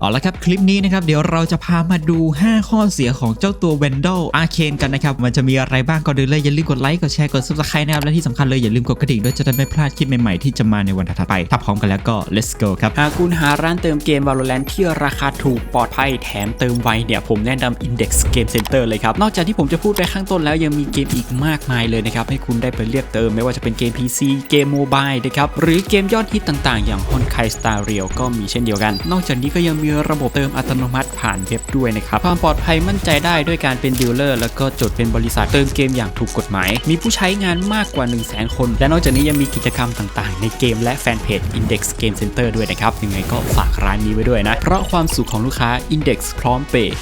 เอาละครับ คลิปนี้นะครับ เดี๋ยวเราจะพามาดู 5 ข้อเสียของเจ้าตัว Vandal Arcane กันนะครับ มันจะมีอะไรบ้างก็ดูเลย อย่าลืมกดไลค์กดแชร์กด subscribe นะครับ และที่สำคัญเลย อย่าลืมกดกระดิ่งด้วยจะได้ไม่พลาดคลิปใหม่ ๆ ที่จะมาในวันถัดไป ถ้าพร้อมกันแล้วก็ let's go ครับ หากคุณหาร้านเติมเกม Valorant ที่ราคาถูกปลอดภัยแถมเติมไวเนี่ยผมแนะนำ Index Game Center เลยครับนอกจากที่ผมจะพูดไปข้างต้นแล้วยังมีเกมอีกมากมายเลยนะครับให้คุณได้ไปเลือกเติมไม่ว่าจะเป็นเกม PC เกมโมบายนะครับหรือเกมยอดฮิตต่าง ๆ อย่าง Honkai Star Rail ก็มีเช่นเดียวกัน นอกจากนี้ก็ยังมีระบบเติมอัตโนมัติผ่านเว็บด้วยนะครับความปลอดภัยมั่นใจได้ด้วยการเป็นดีลเลอร์แล้วก็จดเป็นบริษัทเติมเกมอย่างถูกกฎหมาย มีผู้ใช้งานมากกว่า 1 0 0 0 0แคน และนอกจากนี้ยังมีกิจกรรมต่างๆ ในเกมและแฟนเพจ Index Game Center ด้วยนะครับ ยังไงก็ฝากร้านนี้ไว้ด้วยนะ เพราะความสุขของลูกค้า Index พร้อมเปย์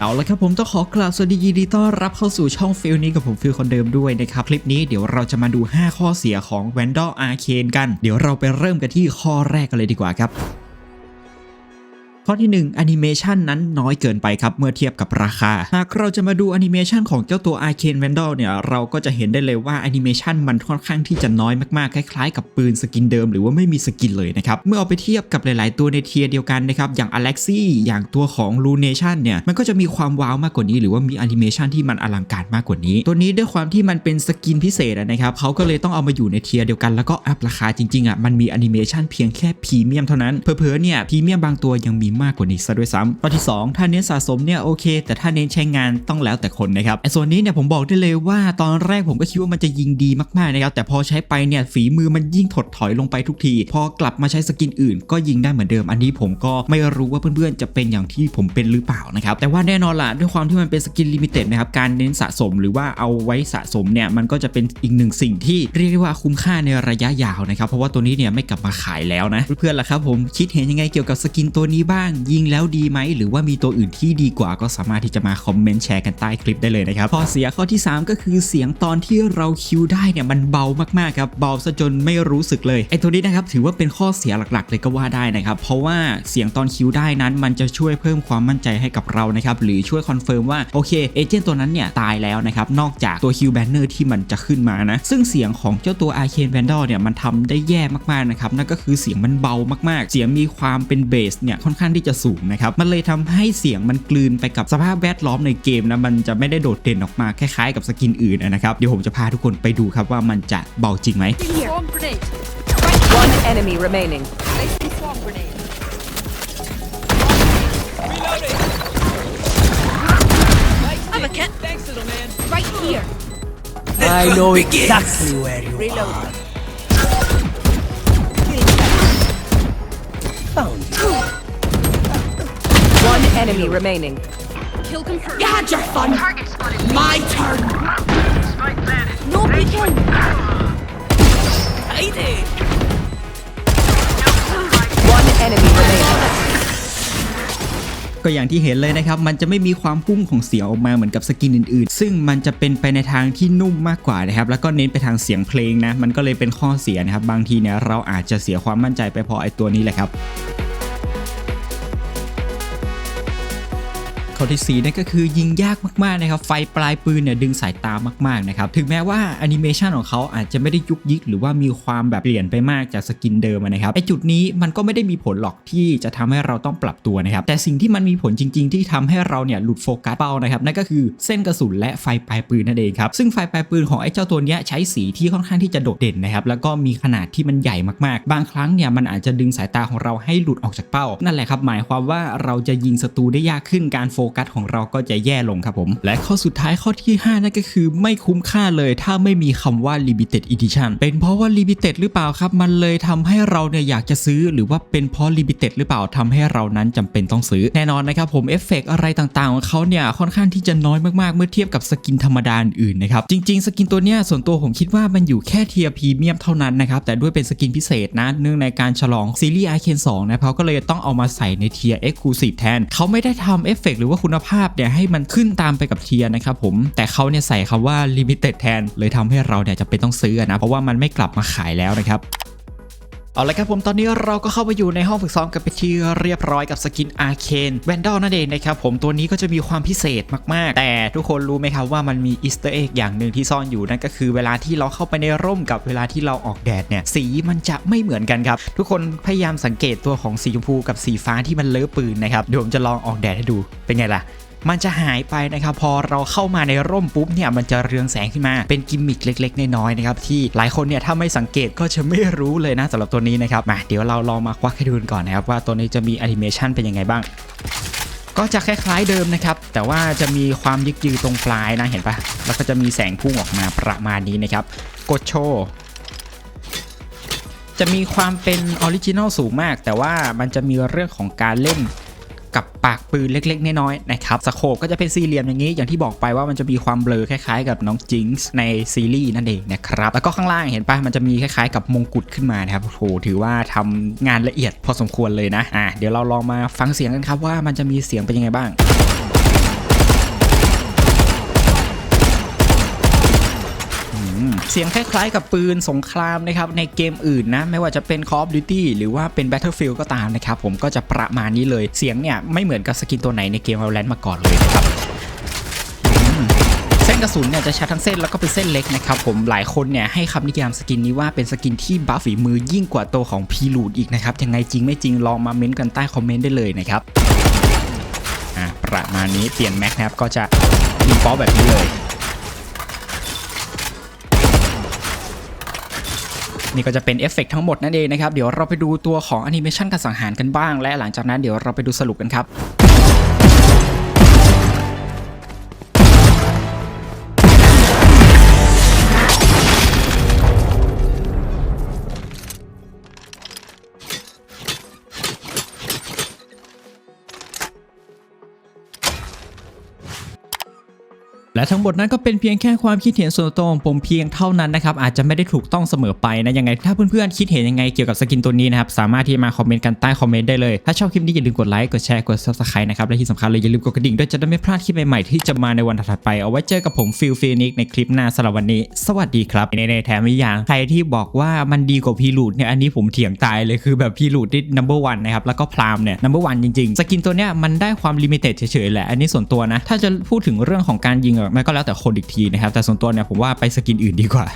เอาละครับผมต้องขอกราบสวัสดียินดีต้อนรับเข้าสู่ช่องฟิลนี้กับผมฟิลคนเดิมด้วยนะครับ คลิปนี้เดี๋ยวเราจะมาดู 5 ข้อเสียของ Vandal Arcane กัน เดี๋ยวเราไปเริ่มกันที่ข้อแรกกันเลยดีกว่าครับ ข้อที่ 1 แอนิเมชันนั้นน้อยเกินไปครับ เมื่อเทียบกับราคา หากเราจะมาดูแอนิเมชันของเจ้าตัว Arcane Vandal เนี่ย เราก็จะเห็นได้เลยว่าแอนิเมชันมันค่อนข้างที่จะน้อยมากๆ คล้ายๆ กับปืนสกินเดิมหรือว่าไม่มีสกินเลยนะครับ เมื่อเอาไปเทียบกับหลายๆ ตัวในเทียร์เดียวกันนะครับ อย่าง Alexi อย่างตัวของ Lunation เนี่ย มันก็จะมีความว้าวมากกว่านี้ หรือว่ามีแอนิเมชันที่มันอลังการมากกว่านี้ ตัวนี้ด้วยความที่มันเป็นสกินพิเศษนะครับเขาก็เลยต้องเอามาอยู่ในเทียร์เดียวกันแล้วก็อัพราคาจริงๆอะมันมีแอนิเมชันเพียงแค่พรีเมียมเท่านั้นเผลอเนี่ยพรีเมียมบางตัวยังมีมากกว่านี้ซะด้วยซ้ำข้อที่ 2 ถ้าเน้นสะสมเนี่ยโอเค แต่ถ้าเน้นใช้งานต้องแล้วแต่คนนะครับไอ้ส่วนนี้เนี่ยผมบอกได้เลยว่าตอนแรกผมก็คิดว่ามันจะยิงดีมากๆนะครับแต่พอใช้ไปเนี่ยฝีมือมันยิ่งถดถอยลงไปทุกที พอกลับมาใช้สกินอื่น ก็ยิงได้เหมือนเดิม อันนี้ผมก็ไม่รู้ว่าเพื่อนๆจะเป็นอย่างที่ผมเป็นหรือเปล่านะครับแต่ว่าแน่นอนล่ะด้วยความที่มันเป็นสกินลิมิเต็ดนะครับการเน้นสะสมหรือว่าเอาไว้สะสมเนี่ยมันก็จะเป็นอีกหนึ่งสิ่งที่เรียกได้ว่าคุ้มค่าในระยะยาวนะครับเพราะว่าตัวนี้เนี่ยไม่กลับมาขายแล้วนะเพื่อนๆล่ะครับผมคิดเห็นยังไงเกี่ยวกับสกินตัวนี้บ้างยิงแล้วดีไหม หรือว่ามีตัวอื่นที่ดีกว่าก็สามารถที่จะมาคอมเมนต์แชร์กันใต้คลิปได้เลยนะครับข้อเสียข้อที่ 3 ก็คือเสียงตอนที่เราคิวได้เนี่ยมันเบามากๆครับเบาซะจนไม่รู้สึกเลยไอ้ตัวนี้นะครับถือว่าเป็นข้อเสียหลักๆ เลยก็ว่าได้นะครับเพราะว่าเสียงตอนคิวได้นั้น มันจะช่วยเพิ่มความมั่นใจให้กับเรานะครับหรือช่วยคอนเฟิร์มว่าโอเคเอเจนต์ตัวนั้นเนี่ยตายแล้วนะครับนอกจากตัวคิวแบนเนอร์ที่มันจะขึ้นมานะซึ่งเสียงของเจ้าตัว Arcane Vandal เนี่ยมันทำได้แย่มากๆนะครับนั่นก็คือเสียงมันเบามากๆ เสียงมีความเป็นเบสเนี่ยค่อนข้างที่จะสูงนะครับมันเลยทำให้เสียงมันกลืนไปกับสภาพแวดล้อมในเกมนะมันจะไม่ได้โดดเด่นออกมาคล้ายๆกับสกินอื่นนะครับเดี๋ยวผมจะพาทุกคนไปดูครับว่ามันจะเบาจริงไหม Swarm grenade. One enemy remaining. Placing swarm grenade. I'm a kit. Thanks, little man. Right here. I know exactly where you Reload. are. Enemy remaining. Kill confirmed. You had your fun. My turn. No peeking. One enemy remaining. ก็อย่างที่เห็นเลยนะครับ มันจะไม่มีความพุ่งของเสียงออกมาเหมือนกับสกินอื่นๆ ซึ่งมันจะเป็นไปในทางที่นุ่มมากกว่านะครับ แล้วก็เน้นไปทางเสียงเพลงนะ มันก็เลยเป็นข้อเสียนะครับ บางทีเนี่ยเราอาจจะเสียความมั่นใจไปเพราะไอ้ตัวนี้แหละครับ ข้อที่4นั่นก็คือยิงยากมากๆนะครับไฟปลายปืนเนี่ยดึงสายตามากๆนะครับถึงแม้ว่าแอนิเมชันของเขาอาจจะไม่ได้ยุกยิกหรือว่ามีความแบบเปลี่ยนไปมากจากสกินเดิมนะครับไอจุดนี้มันก็ไม่ได้มีผลหรอกที่จะทำให้เราต้องปรับตัวนะครับแต่สิ่งที่มันมีผลจริง ๆ ที่ทำให้เราเนี่ยหลุดโฟกัสเป้านะครับนั่นก็คือเส้นกระสุนและไฟปลายปืนนั่นเองครับซึ่งไฟปลายปืนของไอเจ้าตัวเนี้ยใช้สีที่ค่อนข้างที่จะโดดเด่นนะครับแล้วก็มีขนาดที่มันใหญ่มากๆ บางครั้งเนี่ยมันอาจจะดึงสายตาของเราให้หลุดออกจากเป้า นั่นแหละครับหมายความว่าเราจะยิงศัตรูได้ยากขึ้นการโฟกัสของเราก็จะแย่ลงครับผม และข้อสุดท้ายข้อที่ 5 นั่นก็คือไม่คุ้มค่าเลยถ้าไม่มีคำว่า limited edition เป็นเพราะว่า limited หรือเปล่าครับ มันเลยทำให้เราเนี่ยอยากจะซื้อหรือว่าเป็นเพราะ limited หรือเปล่าทำให้เรานั้นจำเป็นต้องซื้อแน่นอนนะครับผมเอฟเฟกต์อะไรต่างๆ ของเขาเนี่ยค่อนข้างที่จะน้อยมากๆ เมื่อเทียบกับสกินธรรมดาอื่นๆนะครับจริง ๆ สกินตัวเนี้ยส่วนตัวผมคิดว่ามันอยู่แค่เทียร์พรีเมียมเท่านั้นนะครับแต่ด้วยเป็นสกินพิเศษนะเนื่องในการฉลองซีรีส์ Arcane 2นะเขาก็เลยต้องเอามาใส่ในเทียร์ Exclusive แทนเขาไม่ได้ทำเอฟเฟกหรือว่าคุณภาพเนี่ยให้มันขึ้นตามไปกับเทียร์นะครับผมแต่เขาเนี่ยใส่คำว่า Limited แทนเลยทำให้เราเนี่ยจะเป็นต้องซื้อนะเพราะว่ามันไม่กลับมาขายแล้วนะครับ เอาละครับผมตอนนี้เราก็เข้าไปอยู่ในห้องฝึกซ้อมกันไปที่เรียบร้อยกับสกินอาร์เคนแวนดอลนั่นเองนะครับผมตัวนี้ก็จะมีความพิเศษมากๆ แต่ทุกคนรู้ไหมครับว่ามันมีอีสเตอร์เอ็กอย่างหนึ่งที่ซ่อนอยู่นั่นก็คือเวลาที่เราเข้าไปในร่มกับเวลาที่เราออกแดดเนี่ยสีมันจะไม่เหมือนกันครับ ทุกคนพยายามสังเกตตัวของสีชมพูกับสีฟ้าที่มันเลอะปืนนะครับเดี๋ยวผมจะลองออกแดดให้ดูเป็นไงล่ะ มันจะหายไปนะครับพอเราเข้ามาในร่มปุ๊บเนี่ยมันจะเรืองแสงขึ้นมาเป็นกิมมิคเล็ก ๆ น้อยๆนะครับที่หลายคนเนี่ยถ้าไม่สังเกตก็จะไม่รู้เลยนะสำหรับตัวนี้นะครับมาเดี๋ยวเราลองมาควักให้ดูกันก่อนนะครับว่าตัวนี้จะมีแอนิเมชันเป็นยังไงบ้าง ก็จะคล้ายๆเดิมนะครับแต่ว่าจะมีความยึกยือตรงปลายนะเห็นปะแล้วก็จะมีแสงพุ่งออกมาประมาณนี้นะครับกดโชว์จะมีความเป็นออริจินอลสูงมาก แต่ว่ามันจะมีเรื่องของการเล่น กับปากปืนเล็ก ๆ น้อยๆนะครับสโคปก็จะเป็นสี่เหลี่ยมอย่างนี้ อย่างที่บอกไปว่ามันจะมีความเบลอคล้ายๆ กับน้องจิงส์ในซีรีส์นั่นเองนะครับแล้วก็ข้างล่างเห็นปะมันจะมีคล้ายๆ กับมงกุฎขึ้นมานะครับโอ้โหถือว่าทำงานละเอียดพอสมควรเลยนะอะเดี๋ยวเราลองมาฟังเสียงกันครับว่ามันจะมีเสียงเป็นยังไงบ้าง เสียงคล้ายๆกับปืนสงครามนะครับในเกมอื่นนะไม่ว่าจะเป็น Call of Duty หรือว่าเป็น Battlefield ก็ตามนะครับผมก็จะประมาณนี้เลยเสียงเนี่ยไม่เหมือนกับสกินตัวไหนในเกม Valorant มาก่อนเลยนะครับเส้นกระสุนเนี่ยจะใชัดทั้งเส้นแล้วก็เป็นเส้นเล็กนะครับผมหลายคนเนี่ยให้คำนิยามสกินนี้ว่าเป็นสกินที่บัฟฝีมือยิ่งกว่าตัวของพีลูดอีกนะครับยังไงจริงไม่จริงลองมาเม้นต์กันใต้คอมเมนต์ได้เลยนะครับประมาณนี้เปลี่ยนแม็กนะครับก็จะดีฟอลแบบนี้เลย นี่ก็จะเป็นเอฟเฟกต์ทั้งหมดนั่นเองนะครับ เดี๋ยวเราไปดูตัวของแอนิเมชันการสังหารกันบ้าง และหลังจากนั้นเดี๋ยวเราไปดูสรุปกันครับ และทั้งหมดนั้นก็เป็นเพียงแค่ความคิดเห็นส่วนตัวของผมเพียงเท่านั้นนะครับอาจจะไม่ได้ถูกต้องเสมอไปนะยังไงถ้าเพื่อนๆคิดเห็นยังไงเกี่ยวกับสกินตัวนี้นะครับสามารถที่มาคอมเมนต์กันใต้คอมเมนต์ได้เลย ถ้าชอบคลิปนี้อย่าลืมกดไลค์กดแชร์กด subscribe นะครับและที่สำคัญเลยอย่าลืมกดกระดิ่งด้วยจะได้ไม่พลาดคลิปใหม่ๆที่จะมาในวันถัดไปเอาไว้เจอกับผมฟิลฟินิกในคลิปหน้าสำหรับวันนี้ สวัสดีครับในแถมอีกอย่างใครที่บอกว่ามันดีกว่าพีรูดเนี่ยอันนี้ผมเถียงตายเลยคือแบบพีรูดที่ number one นะครับแล้วก็พรามเนี่ย number one จริงๆสกินตัวเนี้ยมันได้ความลิมิเต็ดเฉยๆแหละอันนี้ส่วนตัวนะถ้าจะพูดถึงเรื่องของการยิงมันก็แล้วแต่คนอีกทีนะครับ แต่ส่วนตัวเนี่ยผมว่าไปสกินอื่นดีกว่า